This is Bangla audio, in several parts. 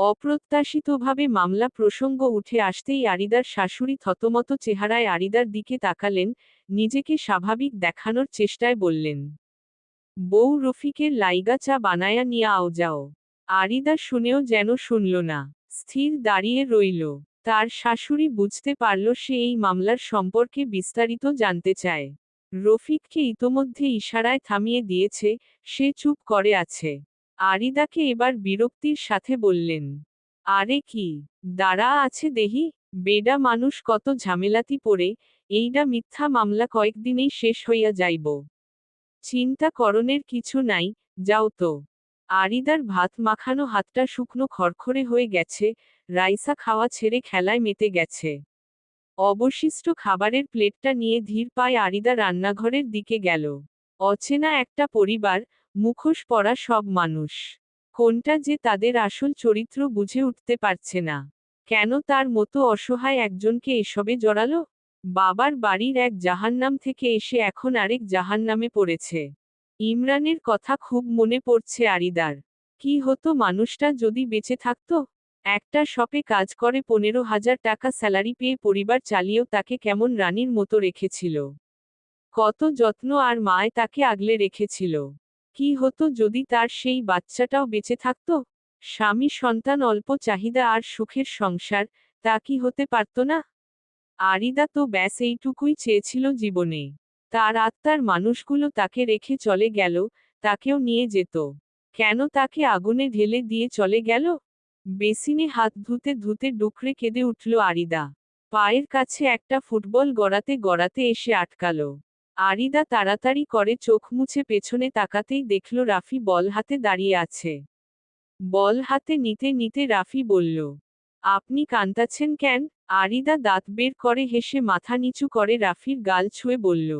অপ্রত্যাশিতভাবে মামলা প্রসঙ্গ উঠে আসতেই আরিদার শাশুড়ি থতমত চেহারায় আরিদার দিকে তাকালেন, নিজেকে স্বাভাবিক দেখানোর চেষ্টায় বললেন, বউ রফিকের লাইগা চা বানায়া নিয়ে আও যাও। আরিদা শুনেও যেন শুনল না, স্থির দাঁড়িয়ে রইল, তার শাশুড়ি বুঝতে পারল সে এই মামলার সম্পর্কে বিস্তারিত জানতে চায়। রফিককে ইতোমধ্যে ইশারায় থামিয়ে দিয়েছে, সে চুপ করে আছে। আরিদাকে এবার বিরক্তির সাথে বললেন, আরে কি, দাঁড়া আছে দেহি, বেডা মানুষ কত ঝামেলাতি পড়ে, এইডা মিথ্যা মামলা কয়েকদিনেই শেষ হইয়া যাইব। চিন্তা করণের কিছু নাই, যাও তো আরিদার ভাত মাখানো হাতটা শুকনো খড়খড়ে হয়ে গেছে, রাইসা খাওয়া ছেড়ে খেলায় মেতে গেছে। অবশিষ্ট খাবারের প্লেটটা নিয়ে ধীর পায়ে আরিদা রান্নাঘরের দিকে গেল। অচেনা একটা পরিবার মুখোশ পরা সব মানুষ। কোনটা যে তাদের আসল চরিত্র বুঝে উঠতে পারছে না। কেন তার মতো অসহায় একজনকে এসবে জড়ালো? বাবার বাড়ির এক জাহান্নাম থেকে এসে এখন আরেক জাহান্নামে পড়েছে। ইমরানের কথা খুব মনে পড়ছে আরিদার। কি হতো মানুষটা যদি বেঁচে থাকতো? একটা শপে কাজ করে পনেরো হাজার টাকা স্যালারি পেয়ে পরিবার চালিয়েও তাকে কেমন রানীর মতো রেখেছিল। কত যত্ন আর মায় তাকে আগলে রেখেছিল। কি হতো যদি তার সেই বাচ্চাটাও বেঁচে থাকত? স্বামী সন্তান অল্প চাহিদা আর সুখের সংসার, তা কি হতে পারত না? আরিদা তো ব্যাস এইটুকুই চেয়েছিল জীবনে। তার আত্মার মানুষগুলো তাকে রেখে চলে গেল, তাকেও নিয়ে যেত। কেন তাকে আগুনে ঢেলে দিয়ে চলে গেল? বেসিনে হাত ধুতে ধুতে ডুকরে কেঁদে উঠল আরিদা। পায়ের কাছে একটা ফুটবল গড়াতে গড়াতে এসে আটকালো। আরিদা তাড়াতাড়ি করে চোখ মুছে পেছনে তাকাতেই দেখল রাফি বল হাতে দাঁড়িয়ে আছে। বল হাতে নিতে নিতে রাফি বলল, আপনি কান্তাছেন কেন? আরিদা দাঁত বের করে হেসে মাথা নিচু করে রাফির গাল ছুঁয়ে বলল,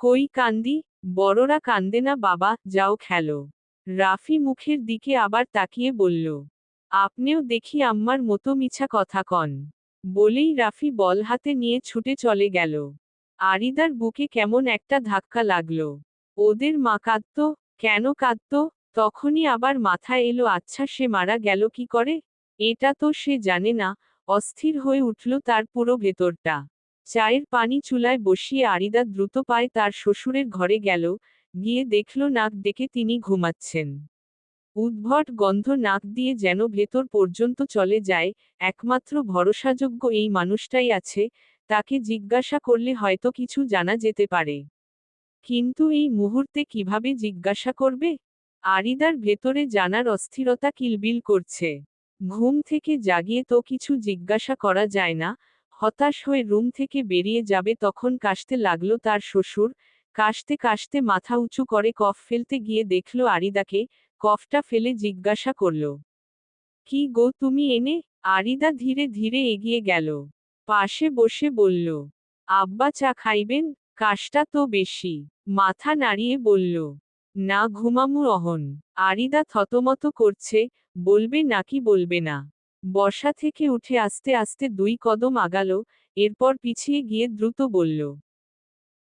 কই কান্দি? বড়রা কান্দে না বাবা, যাও খেলো। রাফি মুখের দিকে আবার তাকিয়ে বলল, আপনিও দেখি আম্মার মতো মিছা কথা কন। বলেই রাফি বল হাতে নিয়ে ছুটে চলে গেল। আরিদার বুকে কেমন একটা ধাক্কা লাগল। ওদের মা কাঁদত, কেন কাঁদত? তখনই আবার মাথায় এলো আচ্ছা সে মারা গেল কি করে? এটা তো সে জানে না। অস্থির হয়ে উঠল তার পুরো ভেতরটা। চায়ের পানি চুলায় বসিয়ে আরিদা দ্রুত পায়ে তার শ্বশুরের ঘরে গেল, গিয়ে দেখল নাক ডেকে তিনি ঘুমাচ্ছেন। উদ্ভট গন্ধ নাক দিয়ে যেন ভেতর পর্যন্ত চলে যায়, একমাত্র ভরসাযোগ্য এই মানুষটাই আছে তাকে জিজ্ঞাসা করলে হয়তো কিছু জানা যেতে পারে। কিন্তু এই মুহূর্তে কীভাবে জিজ্ঞাসা করবে? আরিদার ভেতরে জানার অস্থিরতা কিলবিল করছে। ঘুম থেকে জাগিয়ে তো কিছু জিজ্ঞাসা করা যায় না, হতাশ হয়ে রুম থেকে বেরিয়ে যাবে তখন কাশতে লাগল তার শ্বশুর, কাশতে কাশতে মাথা উঁচু করে কফ ফেলতে গিয়ে দেখল আরিদাকে, কফটা ফেলে জিজ্ঞাসা করল, কি গো তুমি এনে? আরিদা ধীরে ধীরে এগিয়ে গেল। পাশে বসে বলল, আব্বা চা খাইবেন? কাশটা তো বেশি। মাথা নাড়িয়ে বলল, না ঘুমামু অহন আরিদা থতমত করছে, বলবে নাকি বলবে না। বসা থেকে উঠে আস্তে আস্তে দুই কদম আগালো, এরপর পিছিয়ে গিয়ে দ্রুত বলল,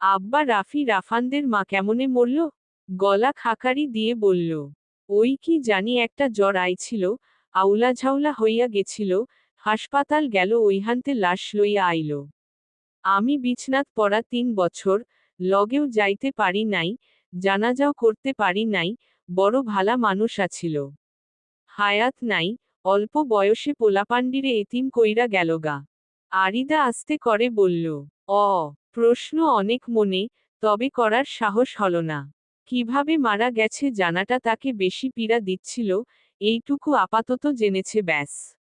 আব্বা রাফি রাফানদের মা কেমনে মরল? গলা খাকারি দিয়ে বলল, ওই কি জানি একটা জ্বর আইছিল আউলা ঝাউলা হইয়া গেছিল হাসপাতাল গেল ওইহান্তে লাশ লইয়া আইল। আমি বিছনাত পড়া তিন বছর, লগেও যাইতে পারি নাই, জানাজাও করতে পারি নাই, বড় ভালা মানুষ আছিল। হায়াত নাই, অল্প বয়সে পোলাপান্ডিরে এতিম কইরা গেল গা। আরিদা আস্তে করে বলল, অ, প্রশ্ন অনেক মনে, তবে করার সাহস হল না। কীভাবে মারা গেছে জানাটা তাকে বেশি পীড়া দিচ্ছিল, এইটুকু আপাতত জেনেছে ব্যাস।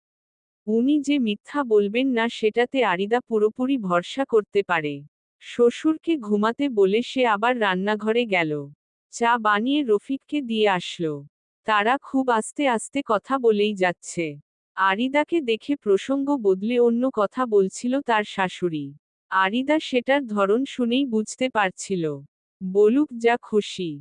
উনি যে মিথ্যা বলবেন না সেটাতে আরিদা পুরোপুরি ভরসা করতে পারে। শ্বশুরকে ঘুমাতে বলে সে আবার রান্নাঘরে গেল। চা বানিয়ে রফিককে দিয়ে আসলো। তারা খুব আস্তে আস্তে কথা বলেই যাচ্ছে। আরিদাকে দেখে প্রসঙ্গ বদলে অন্য কথা বলছিল তার শাশুড়ি। আরিদা সেটার ধরন শুনেই বুঝতে পারছিল। বলুক যা খুশি।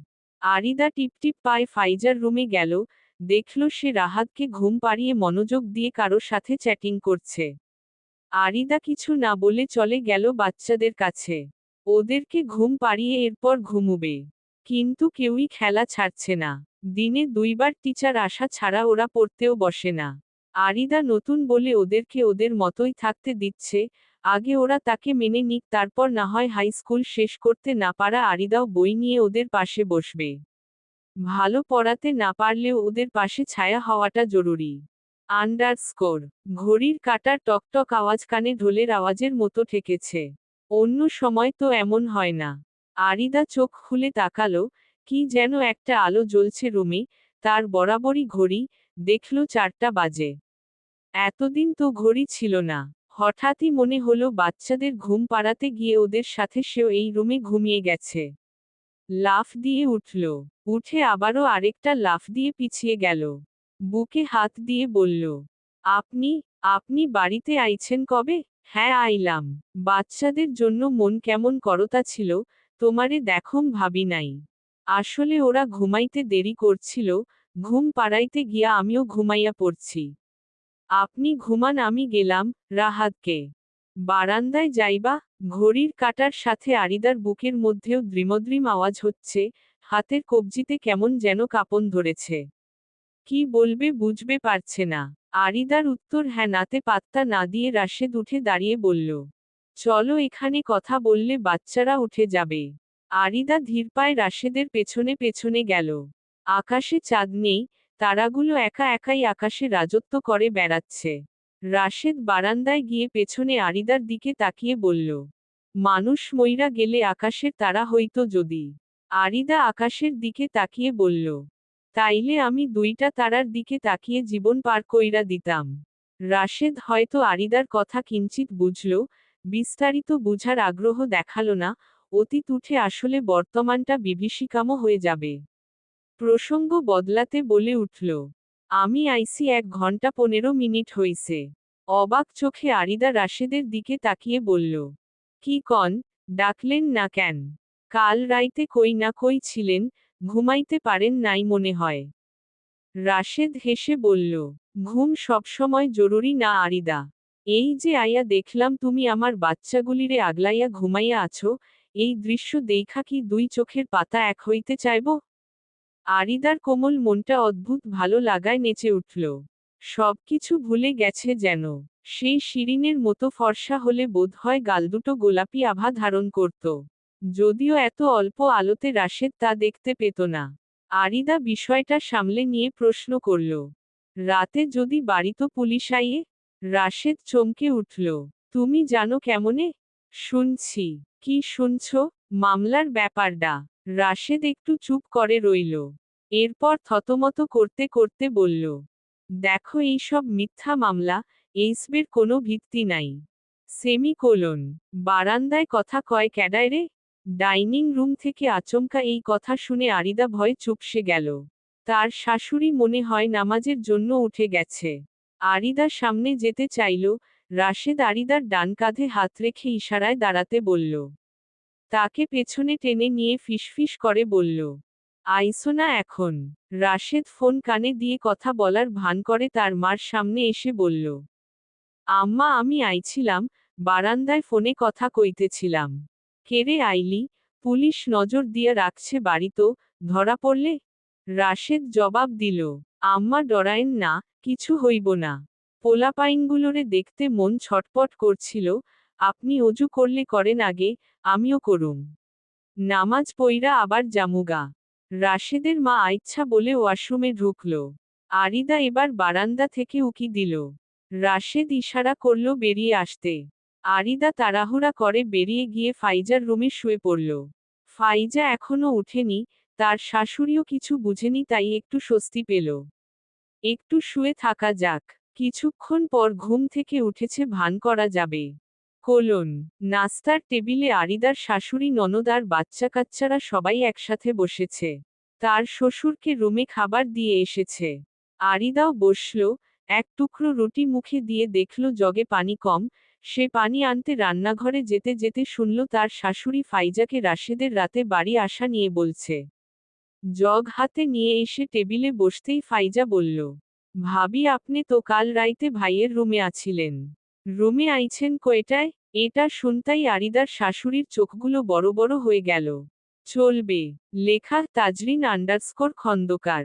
আরিদা টিপটিপ পায়ে ফাইজার রুমে গেল দেখল সে রাহাতকে ঘুম পাড়িয়ে মনোযোগ দিয়ে কারও সাথে চ্যাটিং করছে। আরিদা কিছু না বলে চলে গেল বাচ্চাদের কাছে। ওদেরকে ঘুম পাড়িয়ে এরপর ঘুমুবে। কিন্তু কেউই খেলা ছাড়ছে না। দিনে দুইবার টিচার আসা ছাড়া ওরা পড়তেও বসে না। আরিদা নতুন বলে ওদেরকে ওদের মতোই থাকতে দিচ্ছে। আগে ওরা তাকে মেনে নিক, তারপর না হয় হাই স্কুল শেষ করতে না পারা আরিদাও বই নিয়ে ওদের পাশে বসবে। ভালো পড়াতে না পারলেও ওদের পাশে ছায়া হওয়াটা জরুরি। আন্ডারস্কোর ঘড়ির কাটার টকটক আওয়াজ কানে ঢোলের আওয়াজের মতো ঠেকেছে। অন্য সময় তো এমন হয় না। আরিদা চোখ খুলে তাকালো, কি যেন একটা আলো জ্বলছে রুমে, তার বরাবরই ঘড়ি, দেখল চারটা বাজে। এতদিন তো ঘড়ি ছিল না। হঠাৎই মনে হলো বাচ্চাদের ঘুম পাড়াতে গিয়ে ওদের সাথে সেও এই রুমে ঘুমিয়ে গেছে। লাফ দিয়ে উঠল। উঠে আবারও আরেকটা লাফ দিয়ে পিছিয়ে গেল। বুকে হাত দিয়ে বলল, আপনি আপনি বাড়িতে আইছেন কবে? হ্যাঁ আইলাম। বাচ্চাদের জন্য মন কেমন করতা ছিল, তোমারে দেখম ভাবি নাই। আসলে ওরা ঘুমাইতে দেরি করছিল, ঘুম পাড়াইতে গিয়া আমিও ঘুমাইয়া পড়ছি। আপনি ঘুমান, আমি গেলাম রাহাতকে। বারান্দায় যাইবা, ঘড়ির কাটার সাথে আরিদার বুকের মধ্যেও দ্রিমদ্রিম আওয়াজ হচ্ছে, হাতের কবজিতে কেমন যেন কাপন ধরেছে। কি বলবে বুঝবে পারছে না। আরিদার উত্তর হ্যাঁ নাতে পাত্তা না দিয়ে রাশেদ উঠে দাঁড়িয়ে বলল, চলো এখানে কথা বললে বাচ্চারা উঠে যাবে। আরিদা ধীর পায়ে রাশেদের পেছনে পেছনে গেল। আকাশে চাঁদ নেই, তারাগুলো একা একাই আকাশে রাজত্ব করে বেড়াচ্ছে। রাশেদ বারান্দায় গিয়ে পেছনে আরিদার দিকে তাকিয়ে বলল, মানুষ মইরা গেলে আকাশের তারা হইতো যদি। আরিদা আকাশের দিকে তাকিয়ে বলল, তাইলে আমি দুইটা তারার দিকে তাকিয়ে জীবন পার কইরা দিতাম। রাশেদ হয়তো আরিদার কথা কিঞ্চিত বুঝল, বিস্তারিত বুঝার আগ্রহ দেখাল না, অতীত উঠে আসলে বর্তমানটা বিভীষিকামও হয়ে যাবে। প্রসঙ্গ বদলাতে বলে উঠল আমি আইসি এক ঘণ্টা পনেরো মিনিট হইছে। অবাক চোখে আরিদা রাশেদের দিকে তাকিয়ে বলল, কি কন, ডাকলেন না কেন? কাল রাইতে কই না কই ছিলেন, ঘুমাইতে পারেন নাই মনে হয়। রাশেদ হেসে বলল, ঘুম সবসময় জরুরি না আরিদা। এই যে আইয়া দেখলাম তুমি আমার বাচ্চাগুলিরে আগলাইয়া ঘুমাইয়া আছো, এই দৃশ্য দেখা কি দুই চোখের পাতা এক হইতে চাইব? আরিদার কোমল মনটা অদ্ভুত ভালো লাগায় নেচে উঠল। সবকিছু ভুলে গেছে যেন। সেই শিরিনের মতো ফর্সা হলে বোধ হয় গাল দুটো গোলাপি আভা ধারণ করত। যদিও এত অল্প আলোতে রাশেদ তা দেখতে পেত না। আরিদা বিষয়টা সামলে নিয়ে প্রশ্ন করল, রাতে যদি বাড়িতো পুলিশ আইয়ে? রাশেদ চমকে উঠল, তুমি জানো কেমনে? শুনছি। কি শুনছ? মামলার ব্যাপারটা রাশেদ একটু চুপ করে রইল। এরপর থতমত করতে করতে বলল, দেখো এইসব মিথ্যা মামলা এইসবের কোনো ভিত্তি নাই। সেমি কোলন বারান্দায় কথা কয় ক্যাডায় রে। ডাইনিং রুম থেকে আচমকা এই কথা শুনে আরিদা ভয়ে চুপসে গেল। তার শাশুড়ি মনে হয় নামাজের জন্য উঠে গেছে। আরিদা সামনে যেতে চাইল, রাশেদ আরিদার ডান কাঁধে হাত রেখে ইশারায় দাঁড়াতে বলল তাকে পেছনে টেনে নিয়ে ফিসফিস করে বলল আইসো না এখন। রাশেদ ফোন কানে দিয়ে কথা বলার ভান করে তার মার সামনে এসে বলল, আম্মা, আমি আইছিলাম, বারান্দায় ফোনে কথা কইতেছিলাম। কেরে আইলি? পুলিশ নজর দিয়া রাখছে বাড়িতো ধরা পড়লে? রাশেদ জবাব দিল, আম্মা, ডরায়েন না, কিছু হইব না। পোলাপাইনগুলোরে দেখতে মন ছটপট করছিল আপনি অজু করলে করেন আগে, আমিও করুম। নামাজ পইরা আবার জামুগা। রাশেদের মা আইচ্ছা বলে ওয়াশরুমে ঢুকল। আরিদা এবার বারান্দা থেকে উকি দিল। রাশেদ ইশারা করল বেরিয়ে আসতে। আরিদা তাড়াহুড়া করে বেরিয়ে গিয়ে ফাইজার রুমে শুয়ে পড়ল। ফাইজা এখনও উঠেনি, তার শাশুড়িও কিছু বুঝেনি তাই একটু স্বস্তি পেল। একটু শুয়ে থাকা যাক, কিছুক্ষণ পর ঘুম থেকে উঠেছে ভান করা যাবে। কোলন, নাস্তার টেবিলে আরিদার শাশুড়ি ননদ আর বাচ্চা কাচ্চারা সবাই একসাথে বসেছে। তার শ্বশুরকে রুমে খাবার দিয়ে এসেছে। আরিদাও বসল, এক টুকরো রুটি মুখে দিয়ে দেখল জগে পানি কম। সে পানি আনতে রান্নাঘরে যেতে যেতে শুনল তার শাশুড়ি ফাইজাকে রাশেদের রাতে বাড়ি আসা নিয়ে বলছে। জগ হাতে নিয়ে এসে টেবিলে বসতেই ফাইজা বলল, ভাবি, আপনি তো কাল রাইতে ভাইয়ের রুমে আছিলেন। রুমে আইছেন কয়টায়? এটা শুনতাই আরিদার শাশুড়ির চোখগুলো বড় বড় হয়ে গেল। চলবে। লেখা তাজরিন আন্ডারস্কোর খন্দকার।